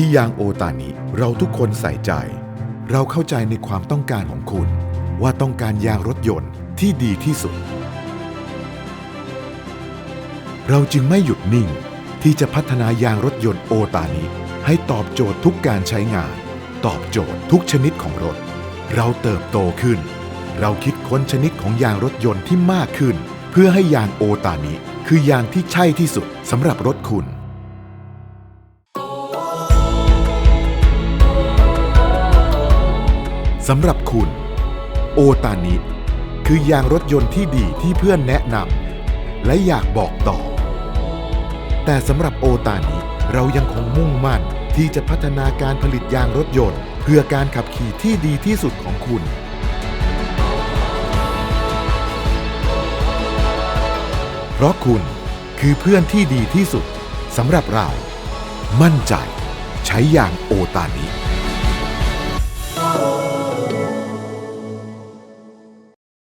ที่ยางโอตานิเราทุกคนใส่ใจ เราเข้าใจในความต้องการของคุณ ว่าต้องการยางรถยนต์ที่ดีที่สุด เราจึงไม่หยุดนิ่งที่จะพัฒนายางรถยนต์โอตานิให้ตอบโจทย์ทุกการใช้งาน ตอบโจทย์ทุกชนิดของรถ เราเติบโตขึ้น เราคิดค้นชนิดของยางรถยนต์ที่มากขึ้น เพื่อให้ยางโอตานิคือยางที่ใช่ที่สุดสำหรับรถคุณ สำหรับคุณ โอตานิ คือยางรถยนต์ที่ดีที่เพื่อนแนะนำและอยากบอกต่อ แต่สำหรับโอตานิ เรายังคงมุ่งมั่นที่จะพัฒนาการผลิตยางรถยนต์ เพื่อการขับขี่ที่ดีที่สุดของคุณเพราะคุณคือเพื่อนที่ดีที่สุดสำหรับเรา มั่นใจ ใช้ยางโอตานิ